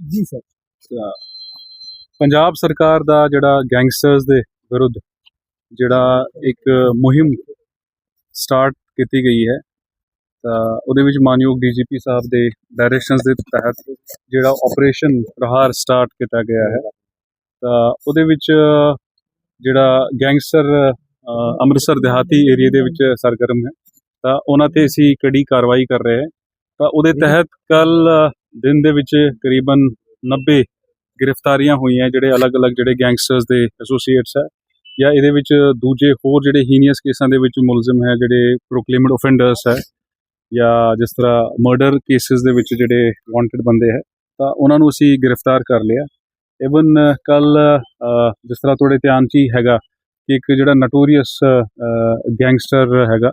ਜੀ ਸਰ। ਪੰਜਾਬ ਸਰਕਾਰ ਦਾ ਜਿਹੜਾ ਗੈਂਗਸਟਰਸ ਦੇ ਵਿਰੁੱਧ ਜਿਹੜਾ ਇੱਕ ਮੁਹਿੰਮ ਸਟਾਰਟ ਕੀਤੀ ਗਈ ਹੈ ਤਾਂ ਉਹਦੇ ਵਿੱਚ ਮਾਨਯੋਗ ਡੀਜੀਪੀ ਸਾਹਿਬ ਦੇ ਡਾਇਰੈਕਸ਼ਨਸ ਦੇ ਤਹਿਤ ਜਿਹੜਾ ਆਪਰੇਸ਼ਨ ਪ੍ਰਹਾਰ ਸਟਾਰਟ ਕੀਤਾ ਗਿਆ ਹੈ ਤਾਂ ਉਹਦੇ ਵਿੱਚ ਜਿਹੜਾ ਗੈਂਗਸਟਰ ਅੰਮ੍ਰਿਤਸਰ ਦਿਹਾਤੀ ਏਰੀਆ ਦੇ ਵਿੱਚ ਸਰਗਰਮ ਹੈ। ਤਾਂ ਉਹਨਾਂ ਤੇ ਅਸੀਂ ਕੜੀ ਕਾਰਵਾਈ ਕਰ ਰਹੇ ਹਾਂ। ਤਾਂ ਉਹਦੇ ਤਹਿਤ ਕੱਲ ਦਿਨ ਦੇ ਵਿੱਚ ਕਰੀਬਨ 90 ਗ੍ਰਿਫਤਾਰੀਆਂ ਹੋਈਆਂ ਜਿਹੜੇ ਅਲੱਗ-ਅਲੱਗ ਜਿਹੜੇ ਗੈਂਗਸਟਰਸ ਦੇ ਐਸੋਸੀਏਟਸ ਹੈ ਜਾਂ ਇਹਦੇ ਵਿੱਚ ਦੂਜੇ ਹੋਰ ਜਿਹੜੇ ਹੀਨੀਅਸ ਕੇਸਾਂ ਦੇ ਵਿੱਚ ਮੁਲਜ਼ਮ ਹੈ ਜਿਹੜੇ ਪ੍ਰੋਕਲੇਮਡ ਆਫੈਂਡਰਸ ਹੈ ਜਾਂ ਜਿਸ ਤਰ੍ਹਾਂ ਮਰਡਰ ਕੇਸਿਸ ਦੇ ਵਿੱਚ ਜਿਹੜੇ ਵਾਂਟਡ ਬੰਦੇ ਹੈ, ਤਾਂ ਉਹਨਾਂ ਨੂੰ ਅਸੀਂ ਗ੍ਰਿਫਤਾਰ ਕਰ ਲਿਆ। ਇਵਨ ਕੱਲ ਜਿਸ ਤਰ੍ਹਾਂ ਤੁਹਾਡੇ ਧਿਆਨ 'ਚ ਹੀ ਹੈਗਾ ਕਿ ਇੱਕ ਜਿਹੜਾ ਨਟੋਰੀਅਸ ਗੈਂਗਸਟਰ ਹੈਗਾ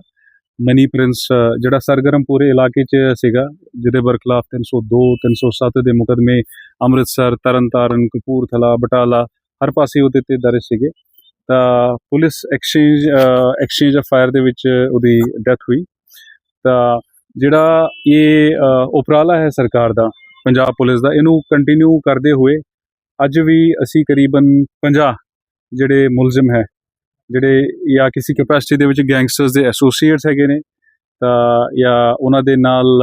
ਮਨੀ ਪ੍ਰਿੰਸ ਜਿਹੜਾ ਸਰਗਰਮ ਪੂਰੇ ਇਲਾਕੇ 'ਚ ਸੀਗਾ, ਜਿਹਦੇ ਬਰਖਲਾਫ 302 307 ਦੇ ਮੁਕਦਮੇ, ਅੰਮ੍ਰਿਤਸਰ, ਤਰਨਤਾਰਨ, ਕਪੂਰਥਲਾ, ਬਟਾਲਾ, ਹਰ ਪਾਸੇ ਉਹਦੇ ਤੇ ਦਰਜ ਸੀਗੇ। ਤਾਂ police exchange exchange of fire ਦੇ ਵਿੱਚ ਉਹਦੀ ਡੈਥ ਹੋਈ। ਤਾਂ ਜਿਹੜਾ ਇਹ ਉਪਰਾਲਾ ਹੈ ਸਰਕਾਰ ਦਾ, ਪੰਜਾਬ ਪੁਲਿਸ ਦਾ, ਇਹਨੂੰ ਕੰਟੀਨਿਊ ਕਰਦੇ ਹੋਏ ਅੱਜ ਵੀ ਅਸੀਂ ਕਰੀਬਨ 50 ਜਿਹੜੇ ਮੁਲਜ਼ਮ ਹੈ ਜਿਹੜੇ ਜਾਂ ਕਿਸੇ ਕੈਪੈਸਿਟੀ ਦੇ ਵਿੱਚ ਗੈਂਗਸਟਰਸ ਦੇ ਐਸੋਸੀਏਟਸ ਹੈਗੇ ਨੇ, ਤਾਂ ਜਾਂ ਉਹਨਾਂ ਦੇ ਨਾਲ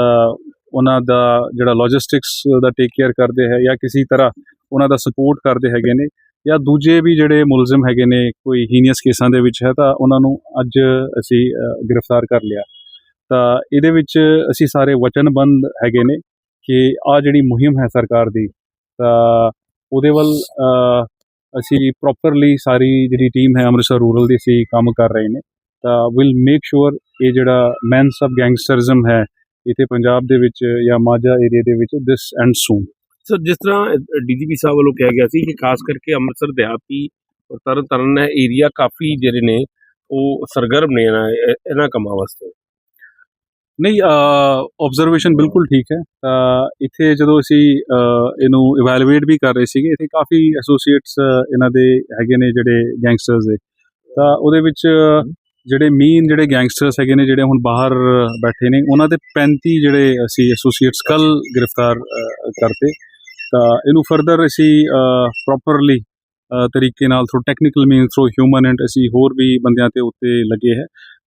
ਉਹਨਾਂ ਦਾ ਜਿਹੜਾ ਲੌਜਿਸਟਿਕਸ ਦਾ ਟੇਕ ਕੇਅਰ ਕਰਦੇ ਹੈ ਜਾਂ ਕਿਸੇ ਤਰ੍ਹਾਂ ਉਹਨਾਂ ਦਾ ਸਪੋਰਟ ਕਰਦੇ ਹੈਗੇ ਨੇ, ਜਾਂ ਦੂਜੇ ਵੀ ਜਿਹੜੇ ਮੁਲਜ਼ਮ ਹੈਗੇ ਨੇ, ਕੋਈ ਹੀਨੀਅਸ ਕੇਸਾਂ ਦੇ ਵਿੱਚ ਹੈ, ਤਾਂ ਉਹਨਾਂ ਨੂੰ ਅੱਜ ਅਸੀਂ ਗ੍ਰਿਫਤਾਰ ਕਰ ਲਿਆ। ਤਾਂ ਇਹਦੇ ਵਿੱਚ ਅਸੀਂ ਸਾਰੇ ਵਚਨਬੰਦ ਹੈਗੇ ਨੇ ਕਿ ਆ ਜਿਹੜੀ ਮੁਹਿੰਮ ਹੈ ਸਰਕਾਰ ਦੀ, ਤਾਂ ਉਹਦੇ ਵੱਲ ਅਸੀਂ ਪ੍ਰੋਪਰਲੀ ਸਾਰੀ ਜਿਹੜੀ ਟੀਮ ਹੈ ਅੰਮ੍ਰਿਤਸਰ ਰੂਰਲ ਦੀ ਅਸੀਂ ਕੰਮ ਕਰ ਰਹੇ ਨੇ, ਤਾਂ ਵਿਲ ਮੇਕ ਸ਼ੋਰ ਇਹ ਜਿਹੜਾ ਮੈਨਸ ਆਫ ਗੈਂਗਸਟਰਿਜ਼ਮ ਹੈ, ਇੱਥੇ ਪੰਜਾਬ ਦੇ ਵਿੱਚ ਜਾਂ ਮਾਝਾ ਏਰੀਆ ਦੇ ਵਿੱਚ ਦਿਸ ਐਂਡ ਸੂਨ ਸਰ ਜਿਸ ਤਰ੍ਹਾਂ ਡੀਜੀਪੀ ਸਾਹਿਬ ਵੱਲੋਂ ਕਿਹਾ ਗਿਆ ਸੀ ਕਿ ਖਾਸ ਕਰਕੇ ਅੰਮ੍ਰਿਤਸਰ ਦਿਹਾਤੀ ਔਰ ਤਰਨ ਤਾਰਨ ਏਰੀਆ ਕਾਫੀ ਜਿਹੜੇ ਨੇ, ਉਹ ਸਰਗਰਮ ਨੇ ਇਹਨਾਂ ਇਹਨਾਂ ਕੰਮਾਂ ਵਾਸਤੇ। ਨਹੀਂ ਆਬਜ਼ਰਵੇਸ਼ਨ ਬਿਲਕੁਲ ਠੀਕ ਹੈ। ਤਾਂ ਇੱਥੇ ਜਦੋਂ ਅਸੀਂ ਇਹਨੂੰ ਇਵੈਲੂਏਟ ਵੀ ਕਰ ਰਹੇ ਸੀਗੇ, ਇੱਥੇ ਕਾਫੀ ਐਸੋਸੀਏਟਸ ਇਹਨਾਂ ਦੇ ਹੈਗੇ ਨੇ ਜਿਹੜੇ ਗੈਂਗਸਟਰਸ ਦੇ ਤਾਂ ਉਹਦੇ ਵਿੱਚ ਜਿਹੜੇ ਮੇਨ ਜਿਹੜੇ ਗੈਂਗਸਟਰਸ ਹੈਗੇ ਨੇ, ਜਿਹੜੇ ਹੁਣ ਬਾਹਰ ਬੈਠੇ ਨੇ, ਉਹਨਾਂ ਦੇ 35 ਜਿਹੜੇ ਅਸੀਂ ਐਸੋਸੀਏਟਸ ਕੱਲ ਗ੍ਰਿਫਤਾਰ ਕਰਤੇ। ਤਾਂ ਇਹਨੂੰ ਫਰਦਰ ਅਸੀਂ ਪ੍ਰੋਪਰਲੀ ਤਰੀਕੇ ਨਾਲ through technical means through human and ਅਸੀਂ ਹੋਰ ਵੀ ਬੰਦਿਆਂ ਤੇ ਉੱਤੇ ਲੱਗੇ ਹੈ।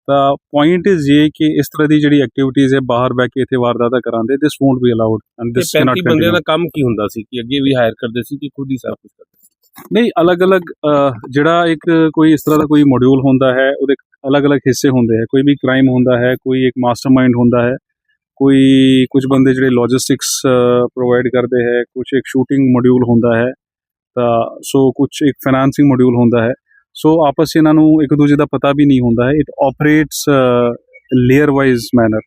ਤਾਂ ਪੁਆਇੰਟ ਇਜ਼ ਇਹ ਕਿ ਇਸ ਤਰ੍ਹਾਂ ਦੀ ਜਿਹੜੀ ਐਕਟੀਵਿਟੀਜ਼ ਹੈ ਬਾਹਰ ਬੈ ਕੇ ਇੱਥੇ ਵਾਰਦਾਤਾਂ ਕਰਾਉਂਦੇ this won't be allowed and this cannot 35 ਬੰਦਿਆਂ ਦਾ ਕੰਮ ਕੀ ਹੁੰਦਾ ਸੀ? ਕਿ ਅੱਗੇ ਵੀ ਹਾਇਰ ਕਰਦੇ ਸੀ ਕਿ ਖੁਦ ਹੀ ਸਾਰਾ ਕੁਝ ਕਰਦੇ ਸੀ? ਨਹੀਂ ਅਲੱਗ-ਅਲੱਗ ਜਿਹੜਾ ਇੱਕ ਕੋਈ ਇਸ ਤਰ੍ਹਾਂ ਦਾ ਕੋਈ ਮੋਡਿਊਲ ਹੁੰਦਾ ਹੈ ਉਹਦੇ ਅਲੱਗ-ਅਲੱਗ ਹਿੱਸੇ ਹੁੰਦੇ ਹੈ। ਕੋਈ ਵੀ ਕ੍ਰਾਈਮ ਹੁੰਦਾ ਹੈ ਕੋਈ ਇੱਕ ਮਾਸਟਰਮਾਈਂਡ ਹੁੰਦਾ ਹੈ ਕੋਈ ਕੁਝ ਬੰਦੇ ਜਿਹੜੇ ਲੌਜਿਸਟਿਕਸ ਪ੍ਰੋਵਾਈਡ ਕਰਦੇ ਹੈ ਕੁਝ ਇੱਕ ਸ਼ੂਟਿੰਗ ਮੋਡਿਊਲ ਹੁੰਦਾ ਹੈ ਤਾਂ ਸੋ ਕੁਝ ਇੱਕ ਫਾਈਨਾਂਸਿੰਗ ਮੋਡਿਊਲ ਹੁੰਦਾ ਹੈ। ਸੋ ਆਪਸ ਇਹਨਾਂ ਨੂੰ ਇੱਕ ਦੂਜੇ ਦਾ ਪਤਾ ਵੀ ਨਹੀਂ ਹੁੰਦਾ ਹੈ it operates layer wise manner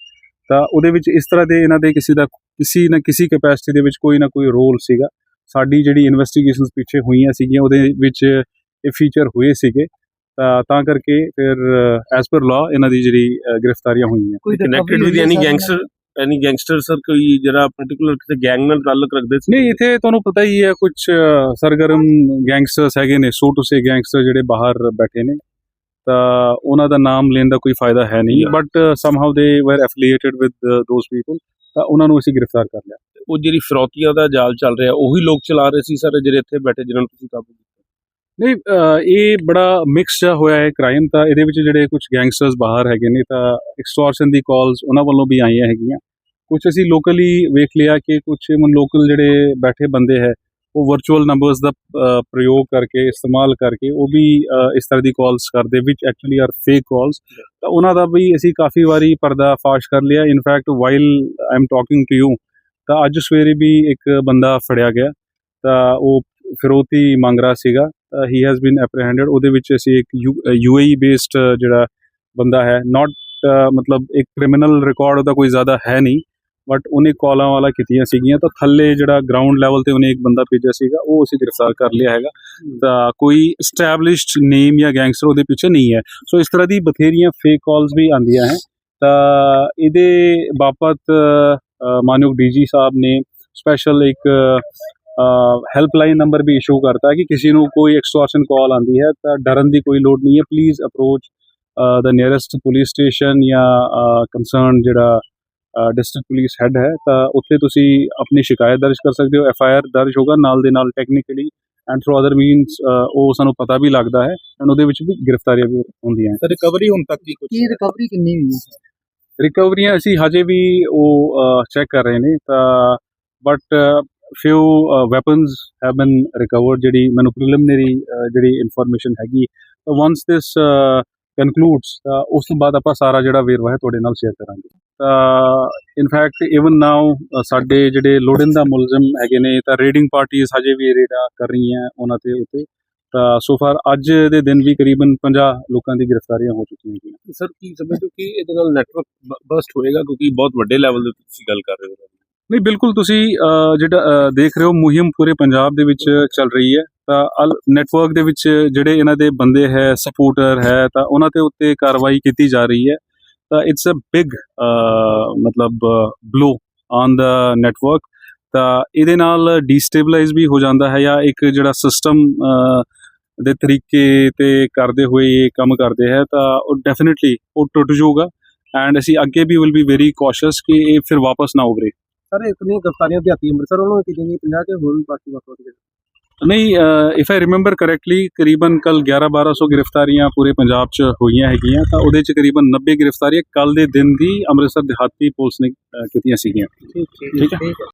ਤਾਂ ਉਹਦੇ ਵਿੱਚ ਇਸ ਤਰ੍ਹਾਂ ਦੇ ਇਹਨਾਂ ਦੇ ਕਿਸੇ ਦਾ ਕਿਸੇ ਨਾ ਕਿਸੇ ਕੈਪੈਸਿਟੀ ਦੇ ਵਿੱਚ ਕੋਈ ਨਾ ਕੋਈ ਰੋਲ ਸੀਗਾ। ਸਾਡੀ ਜਿਹੜੀ ਇਨਵੈਸਟੀਗੇਸ਼ਨਸ ਪਿੱਛੇ ਹੋਈਆਂ ਸੀਗੀਆਂ ਉਹਦੇ ਵਿੱਚ ਇਹ ਫੀਚਰ ਹੋਏ ਸੀਗੇ। ਤਾਂ ਤਾਂ ਕਰਕੇ ਫਿਰ ਐਸ ਪਰ ਲਾ ਇਹਨਾਂ ਦੀ ਜਿਹੜੀ ਗ੍ਰਿਫਤਾਰੀਆਂ ਹੋਈਆਂ। ਕੋਈ connected with any gangster any gangster sir ਕੋਈ ਜਿਹੜਾ ਪਾਰਟਿਕੂਲਰ ਕਿਸੇ ਗੈਂਗ ਨਾਲ ਤਾਲੁਕ ਰੱਖਦੇ ਸੀ? ਨਹੀਂ ਇੱਥੇ ਤੁਹਾਨੂੰ ਪਤਾ ਹੀ ਹੈ ਕੁਝ ਸਰਗਰਮ ਗੈਂਗਸਟਰਸ ਹੈਗੇ ਨੇ ਸੋ ਟੂ ਸੇ ਗੈਂਗਸਟਰ ਜਿਹੜੇ ਬਾਹਰ ਬੈਠੇ ਨੇ। ਤਾਂ ਉਹਨਾਂ ਦਾ ਨਾਮ ਲੈਣ ਦਾ ਕੋਈ ਫਾਇਦਾ ਹੈ ਨਹੀਂ. ਬਟ ਸਮਹਾਉ ਦੇ ਵਰ ਐਫੀਲੀਏਟਡ ਵਿਦ ਦੋਸ ਪੀਪਲ ਤਾਂ ਉਹਨਾਂ ਨੂੰ ਅਸੀਂ ਗ੍ਰਿਫਤਾਰ ਕਰ ਲਿਆ। ਉਹ ਜਿਹੜੀ ਫਰੌਤੀਆਂ ਦਾ ਜਾਲ ਚੱਲ ਰਿਹਾ ਉਹੀ ਲੋਕ ਚਲਾ ਰਹੇ ਸੀ ਸਰ ਜਿਹੜੇ ਇੱਥੇ ਬੈਠੇ ਜਿਨ੍ਹਾਂ ਨੂੰ ਤੁਸੀਂ ਕਾਬੂ ਕੀਤਾ ਨਹੀਂ ਇਹ ਬੜਾ ਮਿਕਸ ਜਿਹਾ ਹੋਇਆ ਹੈ ਕ੍ਰਾਈਮ ਤਾਂ। ਇਹਦੇ ਵਿੱਚ ਜਿਹੜੇ ਕੁਝ ਗੈਂਗਸਟਰਸ ਬਾਹਰ ਹੈਗੇ ਨੇ ਤਾਂ ਐਕਸਟੋਰਸ਼ਨ ਦੀ ਕਾਲਸ ਉਹਨਾਂ ਵੱਲੋਂ ਵੀ ਆਈਆਂ ਹੈਗੀਆਂ। ਕੁਝ ਅਸੀਂ ਲੋਕਲੀ ਵੇਖ ਲਿਆ ਕਿ ਕੁਝ ਮਨ ਲੋਕਲ ਜਿਹੜੇ ਬੈਠੇ ਬੰਦੇ ਹੈ, ਉਹ ਵਰਚੁਅਲ ਨੰਬਰਸ ਦਾ ਪ੍ਰਯੋਗ ਕਰਕੇ, ਇਸਤੇਮਾਲ ਕਰਕੇ ਉਹ ਵੀ ਇਸ ਤਰ੍ਹਾਂ ਦੀ ਕਾਲਸ ਕਰਦੇ ਵਿਚ ਐਕਚੁਅਲੀ ਆਰ ਫੇਕ ਕਾਲਸ ਤਾਂ ਉਹਨਾਂ ਦਾ ਵੀ ਅਸੀਂ ਕਾਫੀ ਵਾਰੀ ਪਰਦਾ ਫਾਸ਼ ਕਰ ਲਿਆ। In fact while I am talking to you ਤਾਂ ਅੱਜ ਸਵੇਰੇ ਵੀ ਇੱਕ ਬੰਦਾ ਫੜਿਆ ਗਿਆ। ਤਾਂ ਉਹ ਫਿਰੋਤੀ ਮੰਗ ਰਿਹਾ ਸੀਗਾ। ਹੀ ਹੈਜ਼ ਬੀਨ ਐਪਰੀਹੈਂਡਡ ਉਹਦੇ ਵਿੱਚ ਅਸੀਂ ਇੱਕ ਯੂਏਈ ਬੇਸਡ ਜਿਹੜਾ ਬੰਦਾ ਹੈ ਨਾਟ ਮਤਲਬ ਇੱਕ ਕ੍ਰਿਮੀਨਲ ਰਿਕਾਰਡ ਉਹਦਾ ਕੋਈ ਜ਼ਿਆਦਾ ਹੈ ਨਹੀਂ ਬਟ ਉਹਨੇ ਕਾਲਾਂ ਵਾਲਾ ਕੀਤੀਆਂ ਸੀਗੀਆਂ ਤਾਂ ਥੱਲੇ ਜਿਹੜਾ ਗਰਾਊਂਡ ਲੈਵਲ ਤੇ ਉਹਨੇ ਇੱਕ ਬੰਦਾ ਭੇਜਿਆ ਸੀਗਾ ਉਹ ਅਸੀਂ ਗ੍ਰਿਫਤਾਰ ਕਰ ਲਿਆ ਹੈਗਾ। ਤਾਂ ਕੋਈ ਐਸਟੈਬਲਿਸ਼ਡ ਨੇਮ ਜਾਂ ਗੈਂਗਸਟਰ ਉਹਦੇ ਪਿੱਛੇ ਨਹੀਂ ਹੈ। ਸੋ ਇਸ ਤਰ੍ਹਾਂ ਦੀ ਬਥੇਰੀਆਂ ਫੇਕ ਕਾਲਸ ਵੀ ਆਉਂਦੀਆਂ ਹੈ। ਤਾਂ ਇਹਦੇ ਬਾਬਤ ਅ, ਮਾਨਯੋਗ ਡੀਜੀ ਸਾਹਿਬ ਨੇ ਸਪੈਸ਼ਲ ਇੱਕ ਹੈਲਪਲਾਈਨ ਨੰਬਰ ਵੀ ਇਸ਼ੂ ਕਰਤਾ ਕਿ ਕਿਸੇ ਨੂੰ ਕੋਈ ਐਕਸਟੋਰਸ਼ਨ ਕਾਲ ਆਂਦੀ ਹੈ ਤਾਂ ਡਰਨ ਦੀ ਕੋਈ ਲੋੜ ਨਹੀਂ ਹੈ। Please approach the nearest police station ਜਾਂ ਕੰਸਰਨ ਜਿਹੜਾ ਡਿਸਟ੍ਰਿਕਟ ਪੁਲਿਸ ਹੈੱਡ ਹੈ ਤਾਂ ਉੱਥੇ ਤੁਸੀਂ ਆਪਣੀ ਸ਼ਿਕਾਇਤ ਦਰਜ ਕਰ ਸਕਦੇ ਹੋ। ਐਫ ਆਈ ਆਰ ਦਰਜ ਹੋਗਾ ਨਾਲ ਦੇ ਨਾਲ technically and through other means ਉਹ ਸਾਨੂੰ ਪਤਾ ਵੀ ਲੱਗਦਾ ਹੈ ਐਂਡ ਉਹਦੇ ਵਿੱਚ ਵੀ ਗ੍ਰਿਫਤਾਰੀਆਂ ਵੀ ਹੁੰਦੀਆਂ ਸਰ ਰਿਕਵਰੀ ਹੁਣ ਤੱਕ ਕੀ ਕੁਝ ਕੀ ਰਿਕਵਰੀ ਕਿੰਨੀ ਹੋਈ ਹੈ? ਰਿਕਵਰੀਆਂ ਅਸੀਂ ਹਜੇ ਵੀ ਉਹ ਚੈੱਕ ਕਰ ਰਹੇ ਨੇ ਤਾਂ but few weapons have been recovered ਜਿਹੜੀ ਮੈਨੂੰ ਪ੍ਰੀਲਿਮਿਨਰੀ uh, ਜਿਹੜੀ ਇਨਫੋਰਮੇਸ਼ਨ ਹੈਗੀ ਵਾਂਸ ਦਿਸ ਕਨਕਲੂਡਸ ਉਸ ਤੋਂ ਬਾਅਦ ਆਪਾਂ ਸਾਰਾ ਜਿਹੜਾ ਵੇਰਵਾ ਹੈ ਤੁਹਾਡੇ ਨਾਲ ਸ਼ੇਅਰ ਕਰਾਂਗੇ। ਤਾਂ ਇਨਫੈਕਟ ਇਵਨ ਨਾਓ ਸਾਡੇ ਜਿਹੜੇ ਲੋੜਿੰਦਾ ਮੁਲਜ਼ਮ ਹੈਗੇ ਨੇ, ਤਾਂ ਰੇਡਿੰਗ ਪਾਰਟੀਆਂ ਹਜੇ ਵੀ ਰੇਡਾ ਕਰ ਰਹੀਆਂ ਉਹਨਾਂ ਤੇ ਉੱਤੇ। ਤਾਂ ਸੋ ਫਾਰ ਅੱਜ ਦੇ ਦਿਨ ਵੀ ਕਰੀਬਨ 50 ਲੋਕਾਂ ਦੀ ਗ੍ਰਿਫਤਾਰੀਆਂ ਹੋ ਚੁੱਕੀਆਂ ਹੈਗੀਆਂ ਸਰ ਕੀ ਸਮਝਦੇ ਹੋ ਕਿ ਇਹਦੇ ਨਾਲ ਨੈਟਵਰਕ ਬਸਟ ਹੋਏਗਾ ਕਿਉਂਕਿ ਬਹੁਤ ਵੱਡੇ ਲੈਵਲ ਦੇ ਉੱਤੇ ਤੁਸੀਂ ਗੱਲ ਕਰ ਰਹੇ ਹੋ। ਨਹੀਂ, ਬਿਲਕੁਲ ਤੁਸੀਂ ਜਿਹੜਾ ਦੇਖ ਰਹੇ ਹੋ, ਮੁਹਿੰਮ ਪੂਰੇ ਪੰਜਾਬ ਦੇ ਵਿੱਚ ਚੱਲ ਰਹੀ ਹੈ। ਤਾਂ ਅਲ ਨੈਟਵਰਕ ਦੇ ਵਿੱਚ ਜਿਹੜੇ ਇਹਨਾਂ ਦੇ ਬੰਦੇ ਹੈ ਸਪੋਰਟਰ ਹੈ, ਤਾਂ ਉਹਨਾਂ ਦੇ ਉੱਤੇ ਕਾਰਵਾਈ ਕੀਤੀ ਜਾ ਰਹੀ ਹੈ। ਤਾਂ ਇਟਸ ਅ ਬਿਗ ਮਤਲਬ ਬਲੋ ਔਨ ਦਾ ਨੈਟਵਰਕ ਤਾਂ ਇਹਦੇ ਨਾਲ ਡੀਸਟੇਬਲਾਈਜ਼ ਵੀ ਹੋ ਜਾਂਦਾ ਹੈ ਜਾਂ ਇੱਕ ਜਿਹੜਾ ਸਿਸਟਮ ਦੇ ਤਰੀਕੇ ਤੇ ਕਰਦੇ ਹੋਏ ਇਹ ਕੰਮ ਕਰਦੇ ਹੈ, ਤਾਂ ਉਹ ਡੈਫੀਨਿਟਲੀ ਉਹ ਟੁੱਟ ਜਾਊਗਾ। ਐਂਡ ਅਸੀਂ ਅੱਗੇ ਵੀ ਵਿਲ ਬੀ ਵੈਰੀ ਕੌਸ਼ੀਅਸ ਕਿ ਇਹ ਫਿਰ ਵਾਪਸ ਨਾ ਉਭਰੇ। ਸਰ ਇਤਨੀ ਗ੍ਰਿਫਤਾਰੀਆਂ ਦਿਹਾਤੀ ਅੰਮ੍ਰਿਤਸਰ ਵੱਲੋਂ ਕੀਤੀ ਗਈ 50 ਕੇ ਹੋਰ ਵੀ ਬਾਕੀ ਵੱਖ ਵੱਖ ਨਹੀਂ ਇਫ ਆਈ ਰਿਮੈਂਬਰ ਕਰੈਕਟਲੀ ਕਰੀਬਨ ਕੱਲ 11 1200 ਗ੍ਰਿਫਤਾਰੀਆਂ ਪੂਰੇ ਪੰਜਾਬ 'ਚ ਹੋਈਆਂ ਹੈਗੀਆਂ ਤਾਂ ਉਹਦੇ 'ਚ ਕਰੀਬਨ 90 ਗ੍ਰਿਫਤਾਰੀਆਂ ਕੱਲ ਦੇ ਦਿਨ ਦੀ ਅੰਮ੍ਰਿਤਸਰ ਦਿਹਾਤੀ ਪੁਲਿਸ ਨੇ ਕੀਤੀਆਂ ਸੀਗੀਆਂ। ਠੀਕ ਠੀਕ ਹੈ। ਠੀਕ ਹੈ।